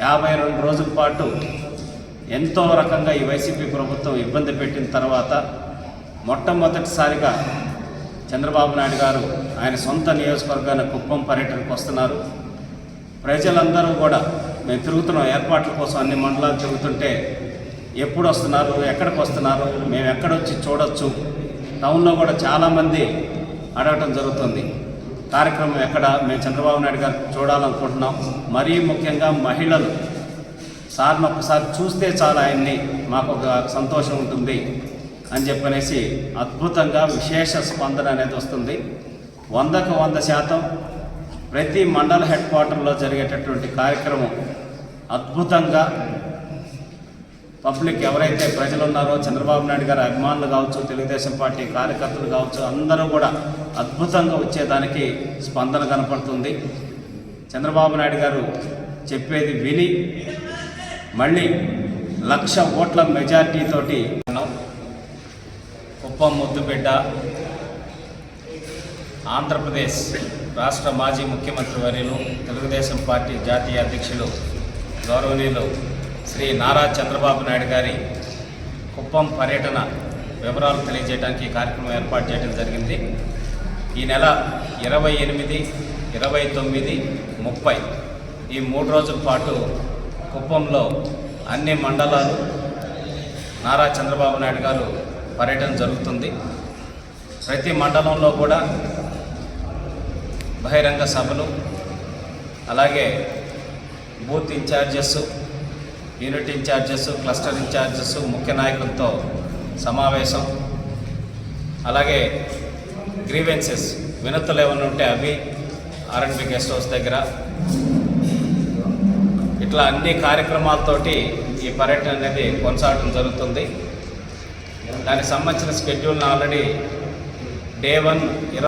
యాభై రెండు రోజుల పాటు ఎంతో రకంగా ఈ వైసీపీ ప్రభుత్వం ఇబ్బంది పెట్టిన తర్వాత మొట్టమొదటిసారిగా చంద్రబాబు నాయుడు గారు ఆయన సొంత నియోజకవర్గాన్ని కుప్పం పర్యటనకు వస్తున్నారు. ప్రజలందరూ కూడా మేము తిరుగుతున్నాం. ఏర్పాట్ల కోసం అన్ని మండలాలు తిరుగుతుంటే ఎప్పుడు వస్తున్నారు? ఎక్కడికి వస్తున్నారు? మేము ఎక్కడొచ్చి చూడొచ్చు? టౌన్లో కూడా చాలామంది అడగటం జరుగుతుంది. కార్యక్రమం ఎక్కడ మేము చంద్రబాబు నాయుడు గారు చూడాలనుకుంటున్నాం. మరీ ముఖ్యంగా మహిళలు. సార్ని ఒక్కసారి చూస్తే చాలా ఆయన్ని. మాకు ఒక సంతోషం ఉంటుంది అని చెప్పనేసి అద్భుతంగా విశేష స్పందన అనేది వస్తుంది. వందకు వంద శాతం ప్రతి మండల హెడ్ క్వార్టర్లో జరిగేటటువంటి కార్యక్రమం అద్భుతంగా పబ్లిక్ ఎవరైతే ప్రజలు ఉన్నారో చంద్రబాబు నాయుడు గారి అభిమానులు కావచ్చు తెలుగుదేశం పార్టీ కార్యకర్తలు కావచ్చు అందరూ కూడా అద్భుతంగా వచ్చేదానికి స్పందన కనపడుతుంది. చంద్రబాబు నాయుడు గారు చెప్పేది విని మళ్ళీ లక్ష ఓట్ల మెజార్టీతోటి కుప్పం ముద్దుబిడ్డ ఆంధ్రప్రదేశ్ రాష్ట్ర మాజీ ముఖ్యమంత్రి వర్యులు తెలుగుదేశం పార్టీ జాతీయ అధ్యక్షులు గౌరవనీయులు శ్రీ నారా చంద్రబాబు నాయుడు గారి కుప్పం పర్యటన వివరాలు తెలియజేయడానికి ఈ కార్యక్రమం ఏర్పాటు చేయడం జరిగింది. ఈ నెల ఇరవై ఎనిమిది ఇరవై తొమ్మిది ముప్పై ఈ మూడు రోజుల పాటు కుప్పంలో అన్ని మండలాలు నారా చంద్రబాబు నాయుడు గారు పర్యటన జరుగుతుంది. ప్రతి మండలంలో కూడా బహిరంగ సభలు అలాగే booth incharges unit incharges cluster incharges ముఖ్య నాయకులతో సమావేశం. అలాగే గ్రీవెన్సెస్ వినతులు ఏమైనా ఉంటే అవి ఆర్ఎండ్బి గెస్ట్ హౌస్ దగ్గర. ఇట్లా అన్ని కార్యక్రమాలతోటి ఈ పర్యటన అనేది కొనసాగడం జరుగుతుంది. దానికి సంబంధించిన స్కెడ్యూల్ని ఆల్రెడీ డే వన్ ఇరవై